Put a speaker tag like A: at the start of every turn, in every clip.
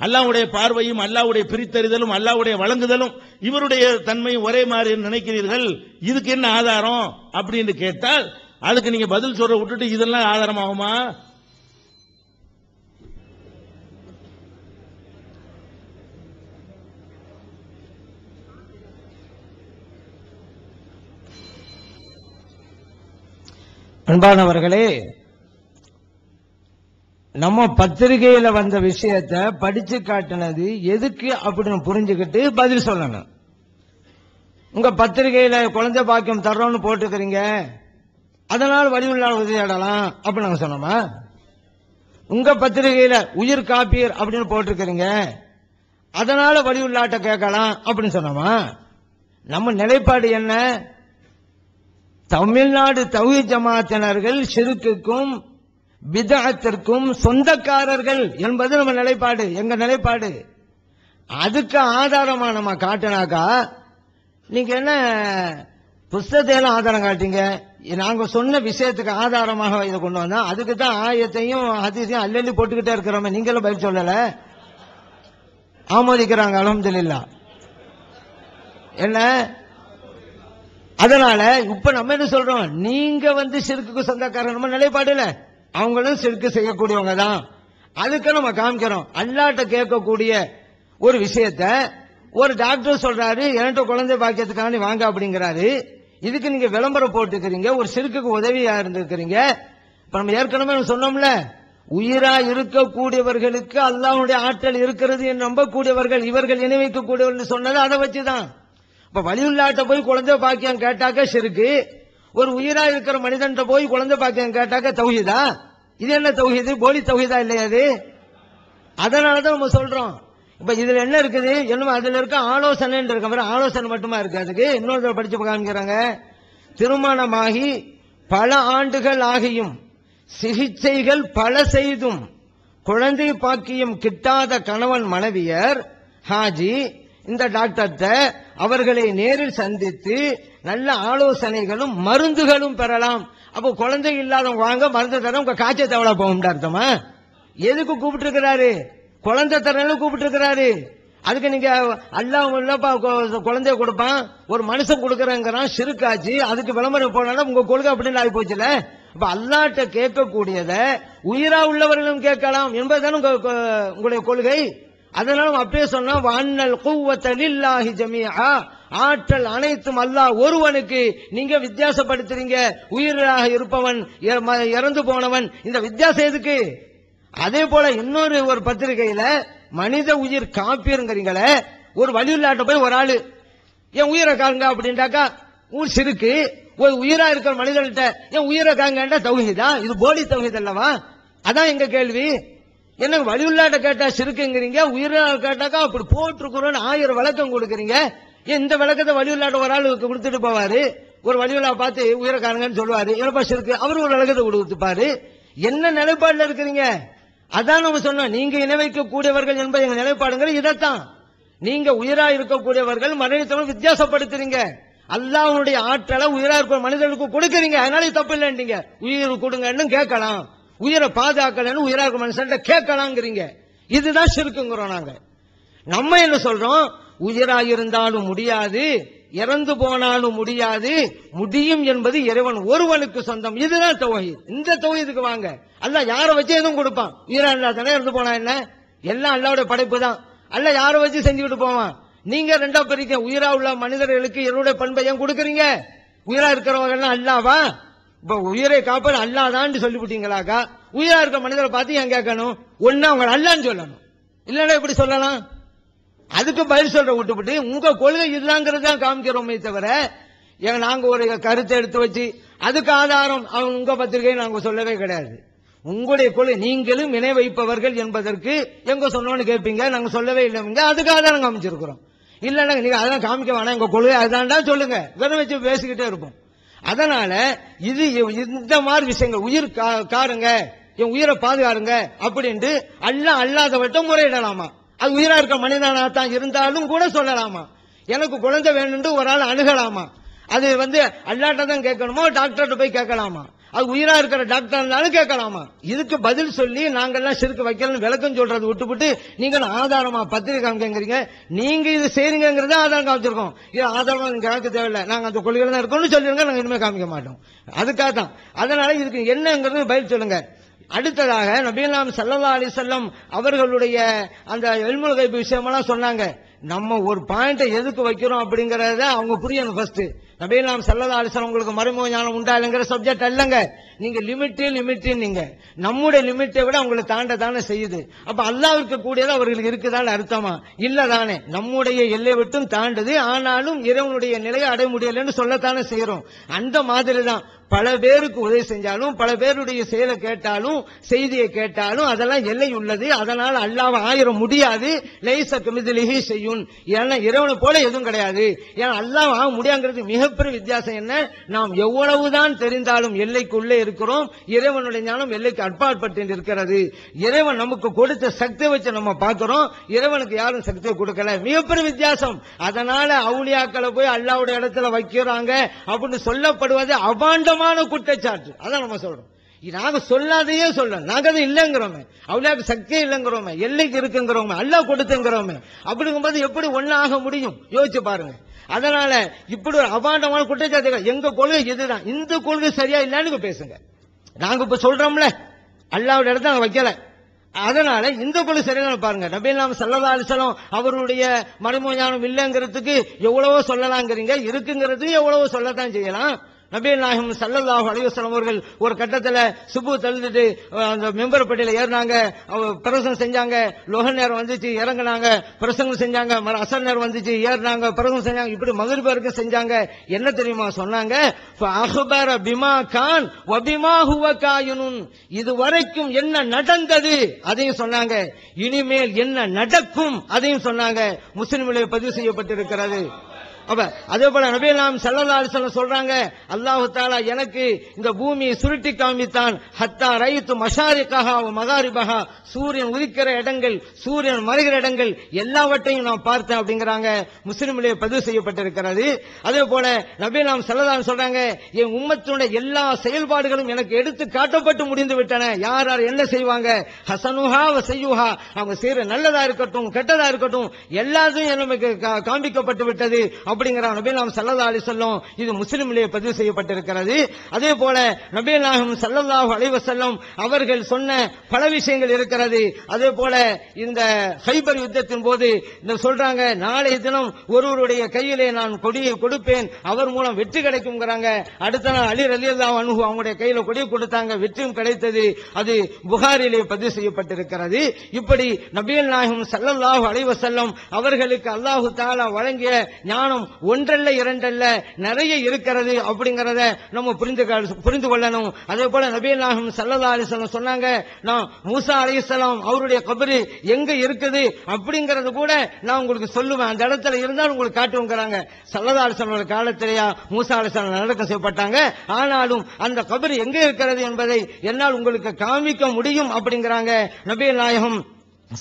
A: அல்லாஹ்வுடைய பார்வையும் அல்லாவுடைய பிரித்தறிதலும் அல்லாவுடைய வழங்குதலும் இவருடைய தன்மையும் ஒரே மாதிரி நினைக்கிறீர்கள்? இதுக்கு என்ன ஆதாரம்? அப்படின்னு கேட்டால் அதுக்கு நீங்க பதில் சொல்ற விட்டுட்டு இதெல்லாம் ஆதாரமாகுமா?
B: அன்பானவர்களே நம்ம பத்திரிகையில வந்த விஷயத்த படிச்சு காட்டினது எதுக்கு அப்படின்னு புரிஞ்சுக்கிட்டு பதில் சொல்லணும். உங்க பத்திரிகையில குழந்தை பாக்கியம் தர்றோம்னு போட்டுக்கிறீங்க அதனால் வழியுள்ளால் உதவியாடலாம் அப்படின்னு நாங்க சொன்னோமா? உங்க பத்திரிகையில உயிர் காப்பீர் அப்படின்னு போட்டிருக்கிறீங்க. அதனால வழியுள்ளாட்ட கேட்கலாம் அப்படின்னு சொன்னோமா? நம்ம நிலைப்பாடு என்ன? தமிழ்நாடு தகுதி ஜமாத்தினர்கள் சிறுக்குக்கும் விதகத்திற்கும் சொந்தக்காரர்கள் என்பது நம்ம நிலைப்பாடு. எங்க நிலைப்பாடு? அதுக்கு ஆதாரமா நம்ம காட்டினாக்கா நீங்க என்ன புஸ்தத்தையெல்லாம் ஆதாரம் காட்டீங்க நாங்க சொன்ன விஷயத்துக்கு ஆதாரமாக இதை கொண்டு வந்தோம் அதுக்கு தான் ஆயத்தையும் அதிசயம் அள்ளி போட்டுக்கிட்டே இருக்கிறோமே. நீங்களும் பதில் சொல்லல. ஆமோதிக்கிறாங்க அலமதுல்லா என்ன? அதனால இப்ப நம்ம என்ன சொல்றோம்? நீங்க வந்து சிறுக்கு சொந்தக்காரன் நம்ம நிலைப்பாடுல அவங்களும் சிறுக்கு செய்யக்கூடியவங்க தான். அதுக்கு நம்ம காமிக்கிறோம். அல்லாட்ட கேட்கக்கூடிய ஒரு விஷயத்த ஒரு டாக்டர் சொல்றாரு என்கிட்ட குழந்தை பாக்கியத்துக்காண்டி வாங்க அப்படிங்கிறாரு. இதுக்கு நீங்க விளம்பரம் போட்டுக்கிறீங்க ஒரு சிறுக்குக்கு உதவியா இருந்திருக்கிறீங்க. இப்ப நம்ம ஏற்கனவே சொன்னோம்ல உயிரா இருக்கக்கூடியவர்களுக்கு அல்லாவுடைய ஆற்றல் இருக்கிறது என்று நம்பக்கூடியவர்கள் இவர்கள் இணை வைக்கக்கூடியவர்கள் சொன்னது அதை வச்சுதான். இப்ப வலியுள்ளாட்ட போய் குழந்தை பாக்கியம் கேட்டாக்க சிறுக்கு ஒரு உயிரா இருக்கிற மனிதன் போய் குழந்தை பாக்கியம் கேட்டாக்க தௌஹிதா? இது என்ன தௌஹிது? போலி தௌஹிதா இல்லையா அது? அதனாலதான் நம்ம சொல்றோம். இப்ப இதுல என்ன இருக்குது? என்னமோ அதுல இருக்க ஆலோசனை இருக்க. மாதிரி ஆலோசனை மட்டுமா இருக்கு அதுக்கு? இன்னொரு படிச்சு காமிக்கிறாங்க. திருமணமாகி பல ஆண்டுகள் ஆகியும் சிகிச்சைகள் பல செய்தும் குழந்தை பாக்கியம் கிட்டாத கணவன் மனைவியர் ஹாஜி இந்த டாக்டர்கிட்ட அவர்களை நேரில் சந்தித்து நல்ல ஆலோசனைகளும் மருந்துகளும் பெறலாம். அப்போ குழந்தை இல்லாதவங்க வாங்க மருந்து தர உங்க காய்ச்சல் தவளை போகும் அர்த்தமா? எதுக்கு கூப்பிட்டு இருக்கிறாரு குழந்தை தரணும் கூப்பிட்டு இருக்கிறாரு அதுக்கு நீங்க அல்லாஹ் குழந்தைய கொடுப்பான் ஒரு மனுஷன் கொடுக்கறங்கிறான் சிறுக்காச்சு அதுக்கு விளம்பரம் போனாலும் உங்க கொள்கை அப்படின்னு ஆகி போச்சுல? இப்ப அல்லாட்ட கேட்கக்கூடியத உயிரா உள்ளவர்களும் கேட்கலாம் என்பதுதானே உங்க உங்களுடைய கொள்கை? அதனால அப்படியே சொன்னா வாண்ணல் குவத்த ஜமியா ஆற்றல் அனைத்தும் அல்லாஹ் ஒருவனுக்கு நீங்க வித்தியாசப்படுத்துறீங்க. உயிராக இருப்பவன் ம- இறந்து போனவன் இந்த வித்தியாசம் எதுக்கு? அதே போல இன்னொரு ஒரு பத்திரிகையில மனித உயிர் காப்பீருங்கிறீங்கள ஒரு வழியில்லாட்ட போய் ஒரு ஆளு என் உயிரை காங்க அப்படின்ட்டாக்கா ஊர் சிறுக்கு ஒரு உயிரா இருக்கிற மனிதர்கிட்ட என் உயிரை காங்கன்றா தௌஹிதா இது போலி தௌஹித் அல்லவா? அதான் எங்க கேள்வி. என்ன வழியுள்ளாட்ட கேட்டா சிறுக்குங்கிறீங்க உயிரா கேட்டாக்கா அப்படி போட்டிருக்கிறோன்னு ஆயிரம் விளக்கம் கொடுக்குறீங்க. இந்த விளக்கத்தை வழியுள்ளாட்ட ஒரு ஆளுக்கு கொடுத்துட்டு போவாரு. ஒரு வழியுள்ளா பார்த்து உயிரக்காரங்கன்னு சொல்லுவாரு. என்னப்பா சிறுக்கு? அவரு ஒரு விளக்கத்தை கொடுத்துப்பாரு. என்ன நிலைப்பாடுல இருக்கிறீங்க? அதான் நம்ம சொன்னோம் நீங்க இணைவைக்க கூடியவர்கள் என்பது எங்க நிலைப்பாடுங்கிற இதைத்தான். நீங்க உயிரா இருக்கக்கூடியவர்கள் மரணித்தவர்கள் வித்தியாசப்படுத்துறீங்க. அல்லாஹ்வுடைய ஆற்றலை உயிரா இருக்கிற மனிதர்களுக்கு கொடுக்குறீங்க. அதனால தப்பு இல்லைன்றீங்க உயிர் கொடுங்கன்னு கேட்கலாம். உயிரை பாதுகாக்கலன்னு உயிரா இருக்கிற மனுஷன் கேட்கலாங்கிறீங்க. இதுதான் சிறுக்குங்கிறோம் நாங்க. நம்ம என்ன சொல்றோம்? உயிரா இருந்தாலும் முடியாது இறந்து போனாலும் முடியாது முடியும் என்பது இறைவன் ஒருவனுக்கு சொந்தம். இதுதான் தௌஹீத் இந்த தௌஹீதுக்கு வாங்க. அல்ல யாரை வச்சு எதுவும் கொடுப்பான்? உயிரா இல்லாதானே இறந்து போனா என்ன? எல்லாம் அல்லாவுடைய படைப்பு தான். அல்ல யாரை வச்சு செஞ்சுக்கிட்டு போவான்? நீங்க ரெண்டா பிரிக்க உயிரா உள்ள மனிதர்களுக்கு என்னுடைய பண்பை ஏன் கொடுக்குறீங்க? உயிரா இருக்கிறவங்க எல்லாம் அல்லாவா? இப்ப உயிரை காப்பது அல்லாதான்னு சொல்லிவிட்டீங்களாக்கா உயிரா இருக்க மனிதரை பார்த்து ஏன் கேட்கணும்? ஒன்னு அவங்க அல்லான்னு சொல்லணும். இல்லைன்னா எப்படி சொல்லலாம்? அதுக்கு பதில் சொல்ற விட்டுவிட்டு உங்க கொள்கை இதுதாங்கிறத காமிக்கிறோமே தவிர ஏன் நாங்க ஒரு கருத்தை எடுத்து வச்சு அதுக்கு ஆதாரம் அவங்க உங்க பத்திரிகை நாங்க சொல்லவே கிடையாது. உங்களுடைய கொள்கை நீங்களும் இணை வைப்பவர்கள் என்பதற்கு எங்க சொன்னோன்னு கேட்பீங்க நாங்க சொல்லவே இல்லைங்க அதுக்கு ஆதாரம் காமிச்சிருக்கிறோம். இல்லைன்னா நீங்க அதெல்லாம் காமிக்க வேணாம் எங்க கொள்கை அதான்டா சொல்லுங்க. வெறும் வச்சு பேசிக்கிட்டே இருப்போம். அதனால இது இந்த மாதிரி விஷயங்கள் உயிர் கா- காருங்க என் உயிரை பாதுகாருங்க அப்படின்ட்டு அல்ல அல்லாதவட்ட முறையிடலாமா? அது உயிரா இருக்க மனிதனா தான் இருந்தாலும் கூட சொல்லலாமா? எனக்கு குழந்தை வேணும்னு ஒரு ஆள் அணுகலாமா? அது வந்து அல்லாட்ட தான் கேட்கணுமோ டாக்டர்கிட்ட போய் கேட்கலாமா? அது உயிரா இருக்கிற டாக்டர் இருந்தாலும் கேட்கலாமா? இதுக்கு பதில் சொல்லி நாங்கெல்லாம் சிறுக்கு வைக்கலன்னு விளக்கம் சொல்றது விட்டுவிட்டு நீங்கள் ஆதாரமா பத்திரிகை காமிக்கங்கிறீங்க நீங்க இது செய்றீங்கிறத ஆதாரம் காமிச்சிருக்கோம். இது ஆதாரமா நீங்க தேவையில்லை. நாங்க அந்த கொள்கையில தான் இருக்கோம்னு சொல்லிருங்க நாங்க இனிமே காமிக்க மாட்டோம். அதுக்காக தான். அதனால இதுக்கு என்னங்கிறது பதில் சொல்லுங்க. அடுத்ததாக நபீலாம் சல்லல்லா அலி செல்லம் அவர்களுடைய அந்த எல்முல் கைப்பு விஷயமெல்லாம் சொன்னாங்க. நம்ம ஒரு பாயிண்ட எதுக்கு வைக்கிறோம் அப்படிங்கறத அவங்க புரியணும் ஃபர்ஸ்ட் நபீலாம் சல்லல்லா அலி உங்களுக்கு மறைமுக ஞானம் உண்டா இல்லைங்கிற சப்ஜெக்ட் அல்லங்க. நீங்க லிமிட் லிமிட்டு நீங்க. நம்முடைய லிமிட்டை விட அவங்களுக்கு தாண்ட தானே செய்யுது. அப்ப அல்லாவிற்கு கூடியது அவர்களுக்கு இருக்குதான்னு அர்த்தமா? இல்ல தானே. நம்முடைய எல்லை விட்டும் தாண்டுது. ஆனாலும் இறைவனுடைய நிலையை அடைய முடியலன்னு சொல்லத்தானே செய்யறோம் அந்த மாதிரி தான் பல பேருக்கு உதவி செஞ்சாலும் பல பேருடைய செயலை கேட்டாலும் செய்தியை கேட்டாலும் அதெல்லாம் எல்லை உள்ளது. அதனால் அல்லாஹ் ஆயிர முடியாது. லைச கமிதிலிஹி செய்யும் ஏன்னா இறைவனை போல எதுவும் கிடையாது. ஏன்னா அல்லாஹ் ஆக முடியாங்கிறது மிகப்பெரிய வித்தியாசம் என்ன? நாம் எவ்வளவுதான் தெரிந்தாலும் எல்லைக்குள்ளே இருக்கிறோம். இறைவனுடைய ஞானம் எல்லைக்கு அட்பாற்பட்டு இருக்கிறது. இறைவன் நமக்கு கொடுத்த சக்தியை வச்சு நம்ம பார்க்கிறோம். இறைவனுக்கு யாரும் சக்தியை கொடுக்கல. மிகப்பெரிய வித்தியாசம். அதனால அவுளியாக்களை போய் அல்லாவுடைய இடத்துல வைக்கிறாங்க அப்படின்னு சொல்லப்படுவது அபாண்டமான குற்றச்சாட்டு. அதான் நம்ம சொல்றோம். நாங்க சொல்லாதையே சொல்றோம் நாங்க அது இல்லைங்கிறோமே. அவ்வளவு சக்தியே இல்லைங்கிறோமே. எல்லைக்கு இருக்குங்கிறோமே. அல்லாஹ் கொடுத்துங்கிறோமே. அப்படிங்கும்போது எப்படி ஒண்ணாக முடியும்? யோசிச்சு பாருங்க. அதனால இப்படி ஒரு அபாண்டமான குற்றச்சாட்டு எங்க கொள்கை இதுதான் இந்த கொள்கை சரியா இல்லைன்னு பேசுங்க. நாங்க இப்ப சொல்றோம்ல. அல்லாவோட இடத்த நாங்க வைக்கல. அதனால இந்த கொள்கை சரியான பாருங்க. நபீலாம் சல்லதா அலிசலம் அவருடைய மறைமுக ஞானம் இல்லைங்கிறதுக்கு எவ்வளவோ சொல்லலாங்கிறீங்க. இருக்குங்கிறது எவ்வளவோ சொல்லத்தான் செய்யலாம். நபீல் நாயகம் சல்லல்லாஹு அலைஹி அவர்கள் ஒரு கட்டத்தில் சுபு தழுந்துட்டு அந்த மெம்பர் பட்டியல ஏறினாங்க. பிரசங்கம் செஞ்சாங்க. லோக நேரம் வந்துச்சு இறங்குனாங்க. பிரசங்கம் செஞ்சாங்க. மறு அசர் நேரம் வந்துச்சு ஏறினாங்க. பிரசங்கம் செஞ்சாங்க. இப்படி மகிழ்ச்சி பேருக்கு செஞ்சாங்க. என்ன தெரியுமா சொன்னாங்க? அஹ்பர பிமா கான் வபிமா ஹுவ இது வரைக்கும் என்ன நடந்தது? அதையும் சொன்னாங்க. இனிமேல் என்ன நடக்கும்? அதையும் சொன்னாங்க. முஸ்லிம்களை பதிவு செய்யப்பட்டிருக்கிறது. அப்ப அதே போல நபி நாம் சல்லல்லா சொல்றாங்க அல்லாஹ் தாலா எனக்கு இந்த பூமியை சுருட்டி காமித்தான். ஹத்தா ரைத்து மசாரிக்காக வ மகாரிபஹா. சூரியன் உதிக்கிற இடங்கள் சூரியன் மறைகிற இடங்கள் எல்லாவற்றையும் நான் பார்த்தேன் அப்படிங்கிறாங்க. முஸ்லிமிலே பதிவு செய்யப்பட்டிருக்கிறது. அதே போல நபி நாம் சல்லல்லா சொல்றாங்க என் உம்மத்தினுடைய எல்லா செயல்பாடுகளும் எனக்கு எடுத்து காட்டப்பட்டு முடிந்து விட்டன. யார் யார் என்ன செய்வாங்க? ஹசனுஹா செய்யுஹா அவங்க செய்யற நல்லதா இருக்கட்டும் கெட்டதா இருக்கட்டும் எல்லாத்தையும் நமக்கு கா- காண்பிக்கப்பட்டு விட்டது. அப்படிங்கிற நபி நாம் சல்லல்லா அலி சொல்லும் இது முஸ்லிமிலே பதிவு செய்யப்பட்டிருக்கிறது. அதே போல நபி நாகம் சல்லல்லாஹு அலைவசல்லம் அவர்கள் சொன்ன பல விஷயங்கள் இருக்கிறது. அதே போல இந்த ஹைபர் யுத்தத்தின் போது இந்த சொல்றாங்க நாளைய தினம் ஒருவருடைய கையிலே நான் கொடியை கொடுப்பேன் அவர் மூலம் வெற்றி கிடைக்கும்ங்கிறாங்க. அடுத்த நாள் அலி ரலியல்லாஹு அன்ஹு அவங்களுடைய கையில கொடியை கொடுத்தாங்க வெற்றியும் கிடைத்தது. அது புகாரிலே பதிவு செய்யப்பட்டிருக்கிறது. இப்படி நபியல் நாயகம் சல்லல்லாஹு அலைவசல்லம் அவர்களுக்கு அல்லாஹு தாலா வழங்கிய ஞானம் ஒன்றல்ல இரண்டல்ல நிறைய இருக்கிறது அப்படிங்கறத நம்ம புரிந்து புரிந்து கொள்ளணும். அதே போல நபிகள் நாயகம் சல்லதா அலைஹி சொன்னாங்க நான் மூசா அலிசலாம் அவருடைய கபரு எங்க இருக்குது? அப்படிங்கறது கூட நான் உங்களுக்கு சொல்லுவேன். அந்த இடத்துல இருந்தால் உங்களுக்கு காட்டுவோங்கிறாங்க. சல்லதா அலைஹி காலத்திலேயா மூசா அலைஹிஸ்ஸலாம் நடக்க செய்யப்பட்டாங்க. ஆனாலும் அந்த கபர் எங்க இருக்கிறது என்பதை என்னால் உங்களுக்கு காமிக்க முடியும் அப்படிங்கிறாங்க நபிகள் நாயகம்.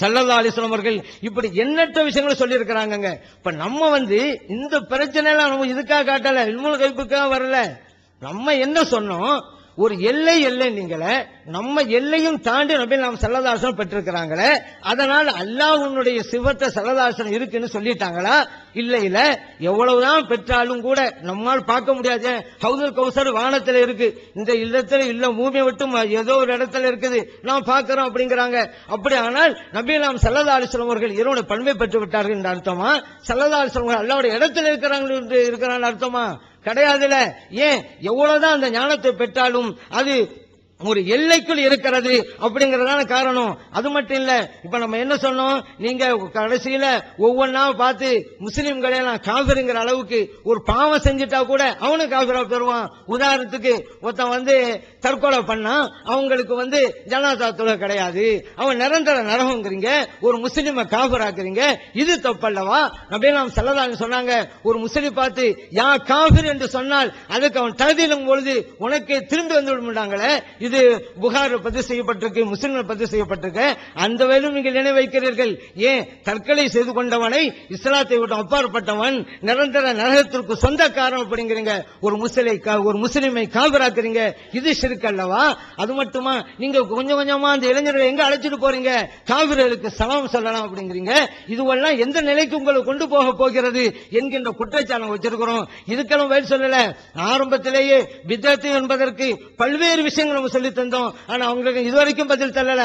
B: சல்லல்லா அலிஸ்லாம் அவர்கள் இப்படி எண்ணற்ற விஷயங்களை சொல்லி இருக்கிறாங்க இப்ப நம்ம வந்து இந்த பிரச்சனை எல்லாம் நம்ம இதுக்காக காட்டல இல்முல் கைப்புக்காக வரல. நம்ம என்ன சொன்னோம்? ஒரு எல்லை எல்லை நீங்களே நம்ம எல்லையும் தாண்டி நபி நாம் சல்லதாசனம் பெற்றிருக்கிறாங்களே அதனால் அல்லாஹ்வுடைய சிவத்தை சல்லதாசனம் இருக்குன்னு சொல்லிட்டாங்களா? இல்ல இல்ல. எவ்வளவுதான் பெற்றாலும் கூட நம்மால் பார்க்க முடியாது. ஹவுதல் கௌசர் வானத்தில் இருக்கு. இந்த இல்லத்துல இல்ல பூமி விட்டு ஏதோ ஒரு இடத்துல இருக்குது. நாம் பார்க்கிறோம் அப்படிங்கிறாங்க. அப்படி ஆனால் நபி நாம் சல்லதாசனம் அவர்கள் இறைவனை பண்பை பெற்று விட்டார்கள் என்று அர்த்தமா? சல்லதாசனம் அல்லாவுடைய இடத்துல இருக்கிறாங்க என்று இருக்கிறாங்க அர்த்தமா? கிடையாதுல. ஏன்? எவ்வளவுதான் அந்த ஞானத்தை பெற்றாலும் அது ஒரு எல்லைக்குள் இருக்கிறது அப்படிங்கறதான காரணம். அது மட்டும் இல்ல இப்ப நம்ம என்ன சொன்னோம்? நீங்க கடைசியில ஒவ்வொன்னா பார்த்து முஸ்லிம்களை எல்லாம் காவிருங்கிற அளவுக்கு ஒரு பாவம் செஞ்சுட்டா கூட அவனும் காவிரா பெறுவான். உதாரணத்துக்கு ஒருத்தன் வந்து தற்கொலை பண்ணா அவங்களுக்கு வந்து ஜனாதா தொலை கிடையாது. அவன் நிரந்தர நரகங்கிறீங்க ஒரு முஸ்லிமை காவிராக்குறீங்க இது தப்பல்லவா? நபீலாம் செல்லதான் சொன்னாங்க. ஒரு முஸ்லிம் பார்த்து யா காவிர் என்று சொன்னால் அதுக்கு அவன் தகுதியிலும் பொழுது உனக்கு திரும்பி வந்து விடுமாங்களே இது புகார் பதிவு செய்யப்பட்டிருக்கு முஸ்லிம்கள் பதிவு செய்யப்பட்டிருக்கு. அந்த வேலும் நீங்கள் நினைவு வைக்கிறீர்கள். ஏன்? தற்கொலை செய்து கொண்டவனை இஸ்லாத்தை விட்டு அப்பாற்பட்டவன் நிரந்தர நரகத்திற்கு சொந்தக்காரன் அப்படிங்கிறீங்க. ஒரு முஸ்லிமை ஒரு முஸ்லிமை காவராக்குறீங்க இது சிறுக்கு அல்லவா? அது மட்டுமா? நீங்க கொஞ்சம் கொஞ்சமா அந்த இளைஞர்களை எங்க அழைச்சிட்டு போறீங்க? காவிரர்களுக்கு சலாம் சொல்லலாம் அப்படிங்கிறீங்க. இதுவெல்லாம் எந்த நிலைக்கு உங்களை கொண்டு போக போகிறது என்கின்ற குற்றச்சாட்டு வச்சிருக்கிறோம். இதுக்கெல்லாம் வயல் சொல்லல. ஆரம்பத்திலேயே பித்தத்து என்பதற்கு பல்வேறு விஷயங்கள் சொல்லி தந்தோம் ஆனா அவங்களுக்கு இதுவரைக்கும் பதில் தரல